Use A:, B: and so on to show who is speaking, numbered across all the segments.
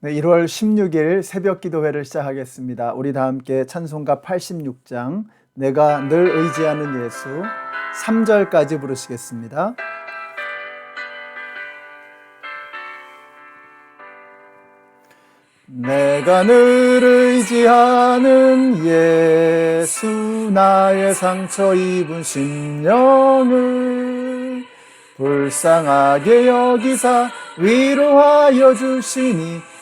A: 네, 1월 16일 새벽 기도회를 시작하겠습니다. 우리 다 함께 찬송가 86장 내가 늘 의지하는 예수 3절까지 부르시겠습니다. 내가 늘 의지하는 예수 나의 상처 입은 심령을 불쌍하게 여기사 위로하여 주시니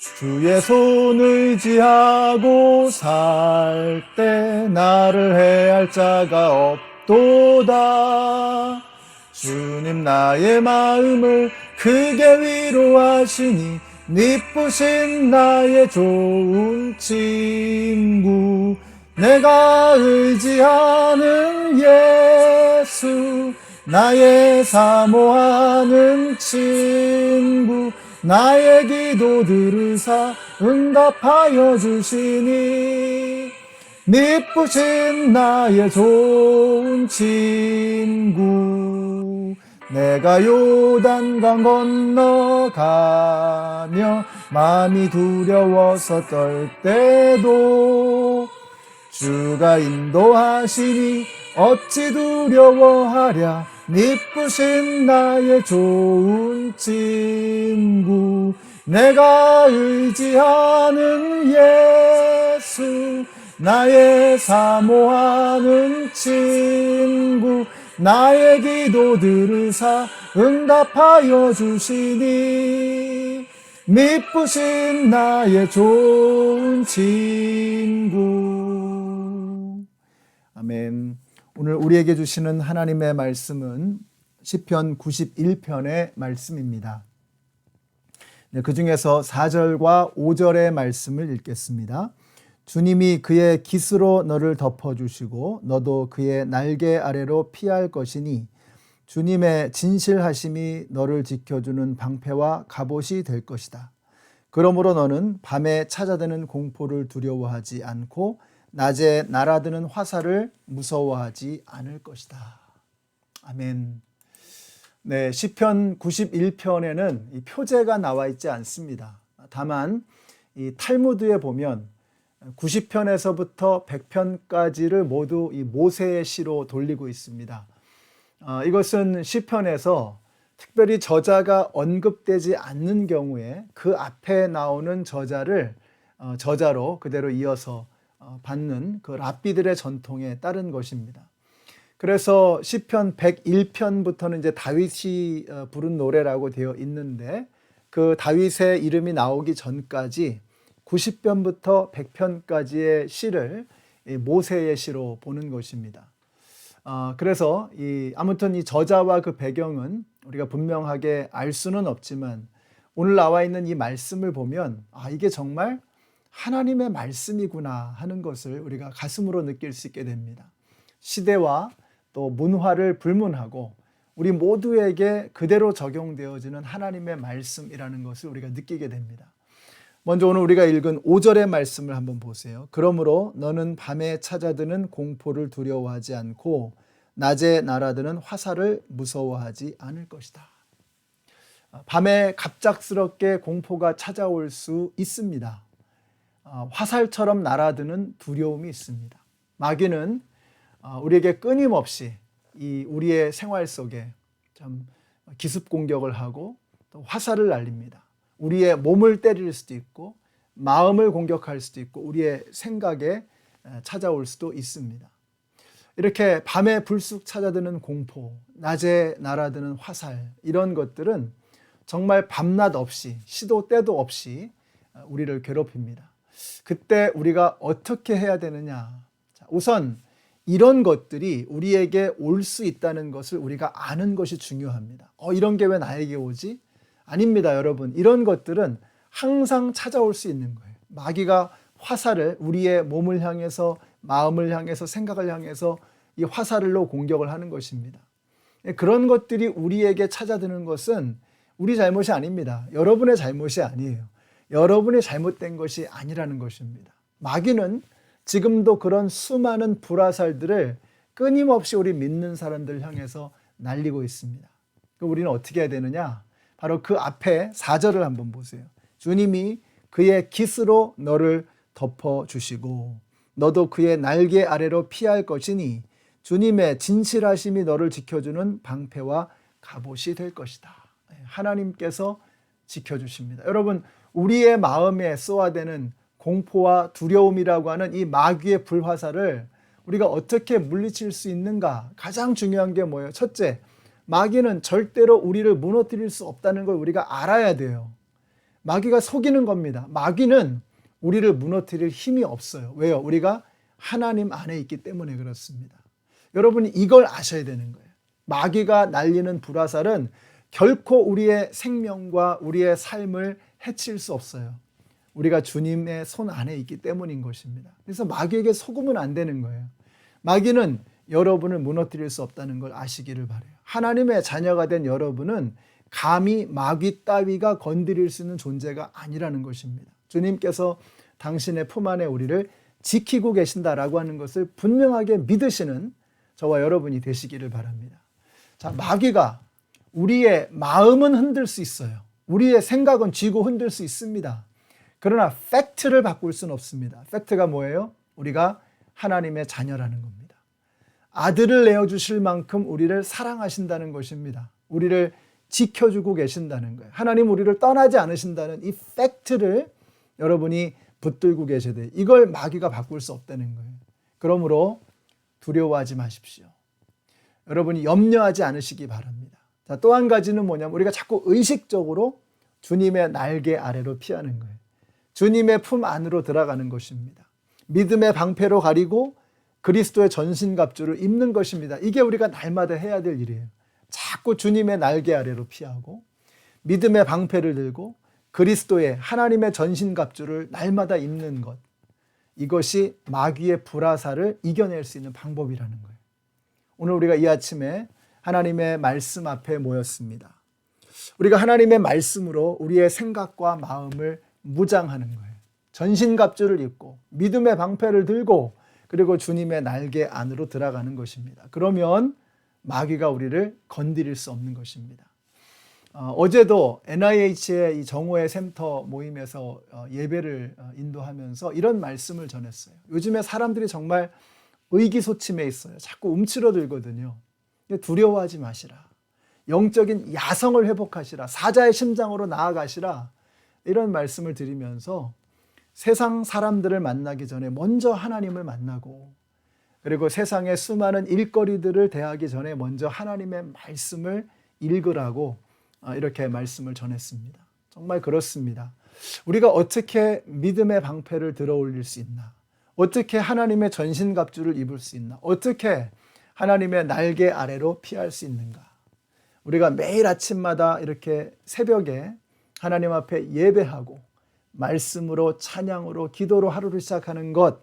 A: 주의 손 의지하고 살 때 나를 해할 자가 없도다. 주님 나의 마음을 크게 위로하시니 미쁘신 나의 좋은 친구 내가 의지하는 예수 나의 사모하는 친구 나의 기도 들으사 응답하여 주시니 미쁘신 나의 좋은 친구 내가 요단강 건너가며 마음이 두려워서 떨 때도 주가 인도하시니 어찌 두려워하랴 미쁘신 나의 좋은 친구 내가 의지하는 예수 나의 사모하는 친구 나의 기도 들으사 응답하여 주시니. 미쁘신 나의 좋은 친구. 아멘 오늘 우리에게 주시는 하나님의 말씀은 시편 91편의 말씀입니다. 네, 그 중에서 4절과 5절의 말씀을 읽겠습니다. 주님이 그의 깃으로 너를 덮어주시고 너도 그의 날개 아래로 피할 것이니 주님의 진실하심이 너를 지켜주는 방패와 갑옷이 될 것이다. 그러므로 너는 밤에 찾아드는 공포를 두려워하지 않고 낮에 날아드는 화살을 무서워하지 않을 것이다. 아멘. 네, 시편 91편에는 이 표제가 나와 있지 않습니다. 다만 이 탈무드에 보면 90편에서부터 100편까지를 모두 이 모세의 시로 돌리고 있습니다. 어, 이것은 시편에서 특별히 저자가 언급되지 않는 경우에 그 앞에 나오는 저자를 어, 저자로 그대로 이어서 어, 받는 그 랍비들의 전통에 따른 것입니다. 그래서 시편 101편부터는 이제 다윗이 어, 부른 노래라고 되어 있는데 그 다윗의 이름이 나오기 전까지 90편부터 100편까지의 시를 모세의 시로 보는 것입니다. 어, 그래서 이 아무튼 이 저자와 그 배경은 우리가 분명하게 알 수는 없지만 오늘 나와 있는 이 말씀을 보면 아 이게 정말 하나님의 말씀이구나 하는 것을 우리가 가슴으로 느낄 수 있게 됩니다. 시대와 또 문화를 불문하고 우리 모두에게 그대로 적용되어지는 하나님의 말씀이라는 것을 우리가 느끼게 됩니다. 먼저 오늘 우리가 읽은 5절의 말씀을 한번 보세요. 그러므로 너는 밤에 찾아드는 공포를 두려워하지 않고 낮에 날아드는 화살을 무서워하지 않을 것이다. 밤에 갑작스럽게 공포가 찾아올 수 있습니다. 어, 화살처럼 날아드는 두려움이 있습니다. 마귀는 어, 우리에게 끊임없이 이 우리의 생활 속에 좀 기습 공격을 하고 또 화살을 날립니다. 우리의 몸을 때릴 수도 있고 마음을 공격할 수도 있고 우리의 생각에 찾아올 수도 있습니다. 이렇게 밤에 불쑥 찾아드는 공포, 낮에 날아드는 화살 이런 것들은 정말 밤낮 없이 시도 때도 없이 우리를 괴롭힙니다. 그때 우리가 어떻게 해야 되느냐? 우선 이런 것들이 우리에게 올 수 있다는 것을 우리가 아는 것이 중요합니다. 어, 이런 게 왜 나에게 오지? 아닙니다, 여러분. 이런 것들은 항상 찾아올 수 있는 거예요. 마귀가 화살을 우리의 몸을 향해서 마음을 향해서 생각을 향해서 이 화살로 공격을 하는 것입니다. 예, 그런 것들이 우리에게 찾아드는 것은 우리 잘못이 아닙니다. 여러분의 잘못이 아니에요. 여러분이 잘못된 것이 아니라는 것입니다. 마귀는 지금도 그런 수많은 불화살들을 끊임없이 우리 믿는 사람들 향해서 날리고 있습니다. 그럼 우리는 어떻게 해야 되느냐? 바로 그 앞에 4절을 한번 보세요. 주님이 그의 깃으로 너를 덮어 주시고 너도 그의 날개 아래로 피할 것이니 주님의 진실하심이 너를 지켜주는 방패와 갑옷이 될 것이다. 네, 하나님께서 지켜주십니다. 여러분, 우리의 마음에 쏘아대는 공포와 두려움이라고 하는 이 마귀의 불화살을 우리가 어떻게 물리칠 수 있는가? 가장 중요한 게 뭐예요? 첫째, 마귀는 절대로 우리를 무너뜨릴 수 없다는 걸 우리가 알아야 돼요. 마귀가 속이는 겁니다. 마귀는 우리를 무너뜨릴 힘이 없어요. 왜요? 우리가 하나님 안에 있기 때문에 그렇습니다. 여러분이 이걸 아셔야 되는 거예요. 마귀가 날리는 불화살은 결코 우리의 생명과 우리의 삶을 해칠 수 없어요. 우리가 주님의 손 안에 있기 때문인 것입니다. 그래서 마귀에게 속으면 안 되는 거예요. 마귀는 여러분을 무너뜨릴 수 없다는 걸 아시기를 바래요. 하나님의 자녀가 된 여러분은 감히 마귀 따위가 건드릴 수 있는 존재가 아니라는 것입니다. 주님께서 당신의 품 안에 우리를 지키고 계신다라고 하는 것을 분명하게 믿으시는 저와 여러분이 되시기를 바랍니다. 자, 마귀가 우리의 마음은 흔들 수 있어요. 우리의 생각은 쥐고 흔들 수 있습니다. 그러나 팩트를 바꿀 수는 없습니다. 팩트가 뭐예요? 우리가 하나님의 자녀라는 겁니다. 아들을 내어 주실 만큼 우리를 사랑하신다는 것입니다. 우리를 지켜주고 계신다는 거예요. 하나님 우리를 떠나지 않으신다는 이 팩트를 여러분이 붙들고 계셔야 돼요. 이걸 마귀가 바꿀 수 없다는 거예요. 그러므로 두려워하지 마십시오. 여러분이 염려하지 않으시기 바랍니다. 자, 또한 가지는 뭐냐면 우리가 자꾸 의식적으로 주님의 날개 아래로 피하는 거예요. 주님의 품 안으로 들어가는 것입니다. 믿음의 방패로 가리고 그리스도의 전신갑주를 입는 것입니다. 이게 우리가 날마다 해야 될 일이에요. 자꾸 주님의 날개 아래로 피하고 믿음의 방패를 들고 그리스도의 하나님의 전신갑주를 날마다 입는 것. 이것이 마귀의 불화살을 이겨낼 수 있는 방법이라는 거예요. 오늘 우리가 이 아침에 하나님의 말씀 앞에 모였습니다. 우리가 하나님의 말씀으로 우리의 생각과 마음을 무장하는 거예요. 전신갑주를 입고 믿음의 방패를 들고 그리고 주님의 날개 안으로 들어가는 것입니다. 그러면 마귀가 우리를 건드릴 수 없는 것입니다. 어, 제도 NIH의 이 정오의 센터 모임에서 어, 예배를 어, 인도하면서 이런 말씀을 전했어요. 요즘에 사람들이 정말 의기소침해 있어요. 자꾸 움츠러들거든요. 두려워하지 마시라. 영적인 야성을 회복하시라. 사자의 심장으로 나아가시라. 이런 말씀을 드리면서 세상 사람들을 만나기 전에 먼저 하나님을 만나고 그리고 세상의 수많은 일거리들을 대하기 전에 먼저 하나님의 말씀을 읽으라고 어, 이렇게 말씀을 전했습니다. 정말 그렇습니다. 우리가 어떻게 믿음의 방패를 들어 올릴 수 있나? 어떻게 하나님의 전신갑주를 입을 수 있나? 어떻게 하나님의 날개 아래로 피할 수 있는가? 우리가 매일 아침마다 이렇게 새벽에 하나님 앞에 예배하고 말씀으로 찬양으로 기도로 하루를 시작하는 것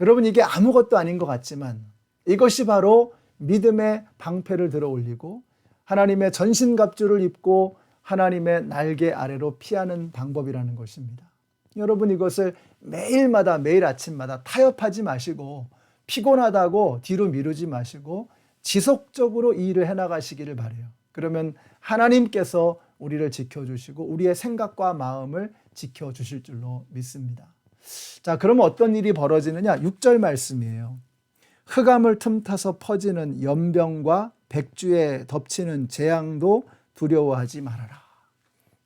A: 여러분 이게 아무것도 아닌 것 같지만 이것이 바로 믿음의 방패를 들어 올리고 하나님의 전신갑주를 입고 하나님의 날개 아래로 피하는 방법이라는 것입니다. 여러분 이것을 매일마다 매일 아침마다 타협하지 마시고 피곤하다고 뒤로 미루지 마시고 지속적으로 이 일을 해나가시기를 바래요. 그러면 하나님께서 우리를 지켜주시고 우리의 생각과 마음을 지켜주실 줄로 믿습니다. 자, 그러면 어떤 일이 벌어지느냐? 6절 말씀이에요. 흑암을 틈타서 퍼지는 연병과 백주에 덮치는 재앙도 두려워하지 말아라.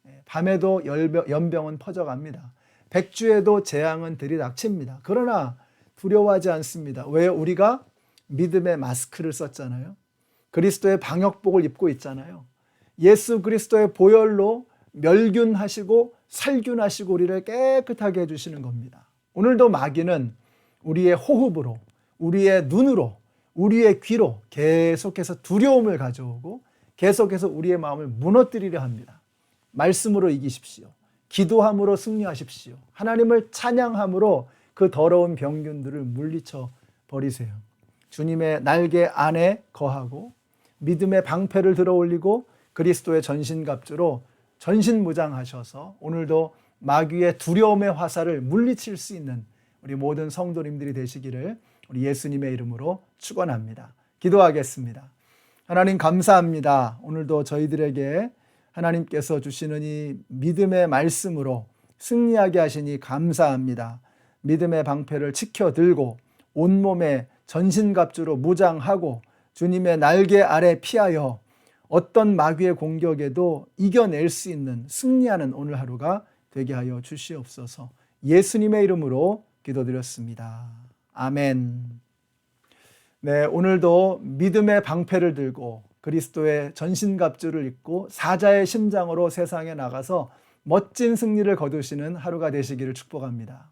A: 예, 밤에도 연병은 퍼져갑니다. 백주에도 재앙은 들이닥칩니다. 그러나 두려워하지 않습니다. 왜? 우리가 믿음의 마스크를 썼잖아요. 그리스도의 방역복을 입고 있잖아요. 예수 그리스도의 보혈로 멸균하시고 살균하시고 우리를 깨끗하게 해주시는 겁니다. 오늘도 마귀는 우리의 호흡으로, 우리의 눈으로, 우리의 귀로 계속해서 두려움을 가져오고 계속해서 우리의 마음을 무너뜨리려 합니다. 말씀으로 이기십시오. 기도함으로 승리하십시오. 하나님을 찬양함으로 그 더러운 병균들을 물리쳐 버리세요. 주님의 날개 안에 거하고 믿음의 방패를 들어 올리고 그리스도의 전신갑주로 전신무장하셔서 오늘도 마귀의 두려움의 화살을 물리칠 수 있는 우리 모든 성도님들이 되시기를 우리 예수님의 이름으로 축원합니다. 기도하겠습니다. 하나님 감사합니다. 오늘도 저희들에게 하나님께서 주시는 이 믿음의 말씀으로 승리하게 하시니 감사합니다. 믿음의 방패를 지켜 들고 온몸에 전신갑주로 무장하고 주님의 날개 아래 피하여 어떤 마귀의 공격에도 이겨낼 수 있는 승리하는 오늘 하루가 되게 하여 주시옵소서. 예수님의 이름으로 기도드렸습니다. 아멘. 네, 오늘도 믿음의 방패를 들고 그리스도의 전신갑주를 입고 사자의 심장으로 세상에 나가서 멋진 승리를 거두시는 하루가 되시기를 축복합니다.